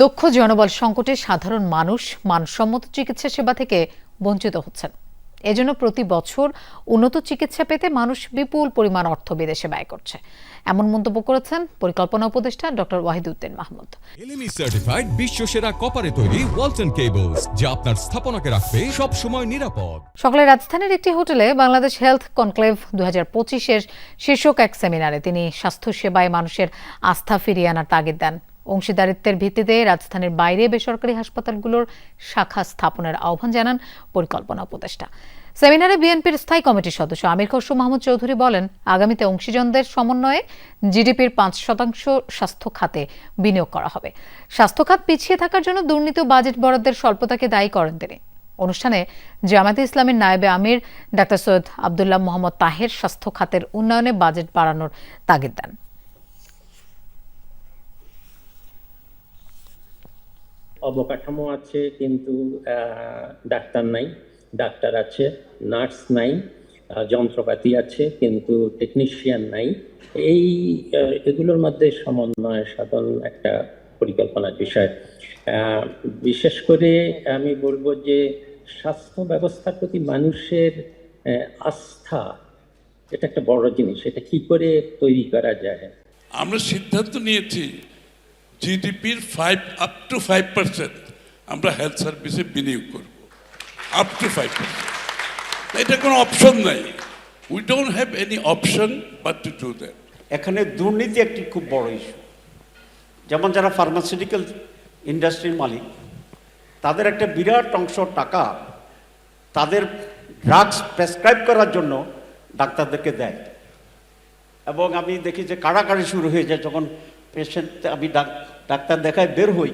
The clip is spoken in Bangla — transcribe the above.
দক্ষ জনবল সংকটে সাধারণ মানুষ মানসম্মত চিকিৎসা সেবা থেকে বঞ্চিত হচ্ছেন। এজন্য প্রতি বছর উন্নত চিকিৎসা পেতে মানুষ বিপুল পরিমাণ অর্থ বিদেশে ব্যয় করছে। এমন মন্তব্য করেছেন পরিকল্পনা উপদেষ্টা doctor Wahiduddin Mahmud. LME certified বিশ্ব সেরা কপারে তৈরি ওয়ালটন কেবলস যা আপনার স্থাপনাকে রাখবে সব সময় নিরাপদ। সকালে রাজধানীর একটি হোটেলে বাংলাদেশ হেলথ কনক্লেভ দু হাজার পঁচিশের শীর্ষক এক সেমিনারে তিনি স্বাস্থ্য সেবায় মানুষের আস্থা ফিরিয়ে আনার তাগিদ দেন। অংশীদারিত্বের ভিত্তিতে রাজধানীর বাইরে বেসরকারি হাসপাতালগুলোর শাখা স্থাপনের আহ্বান জানান পরিকল্পনা উপদেষ্টা। সেমিনারে বিএনপির স্থায়ী কমিটির সদস্য আমির খসরু মাহমুদ চৌধুরী বলেন, আগামীতে অংশীজনদের সমন্বয়ে জিডিপির পাঁচ শতাংশ স্বাস্থ্য খাতে বিনিয়োগ করা হবে। স্বাস্থ্য খাত পিছিয়ে থাকার জন্য দুর্নীতি বাজেট বরাদ্দের স্বল্পতাকে দায়ী করেন তিনি। অনুষ্ঠানে জামাতে ইসলামের নায়েবে আমির, ডাক্তার সৈয়দ আবদুল্লাহ মোহাম্মদ তাহের স্বাস্থ্য খাতের উন্নয়নে বাজেট বাড়ানোর তাগিদ দেন। অবকাঠামো আছে, কিন্তু ডাক্তার নাই। ডাক্তার আছে, নার্স নাই যন্ত্রপাতি আছে, কিন্তু টেকনিশিয়ান নাই। এই এগুলোর মধ্যে সমন্বয় সাধন একটা পরিকল্পনার বিষয়। বিশেষ করে আমি বলব যে, স্বাস্থ্য ব্যবস্থার প্রতি মানুষের আস্থা, এটা একটা বড় জিনিস। এটা কি করে তৈরি করা যায়? আমরা সিদ্ধান্ত নিয়েছি জিডিপির five up to five percent আমরা হেলথ সার্ভিসে বিনিয়োগ করব। আপ টু ফাইভ পার্সেন্ট এটা কোনো অপশন নাই। We don't have any option but to do that এখানে দুর্নীতি একটি খুব বড় ইস্যু যেমন যারা ফার্মাসিউটিক্যাল ইন্ডাস্ট্রির মালিক, তাদের একটা বিরাট অংশ টাকা তাদের ড্রাগস প্রেসক্রাইব করার জন্য ডাক্তারদেরকে দেয়। এবং আমি দেখি যে কাড়াকাড়ি শুরু হয়ে যায়, যখন পেশেন্ট আমি ডাক- ডাক্তার দেখায় বের হই।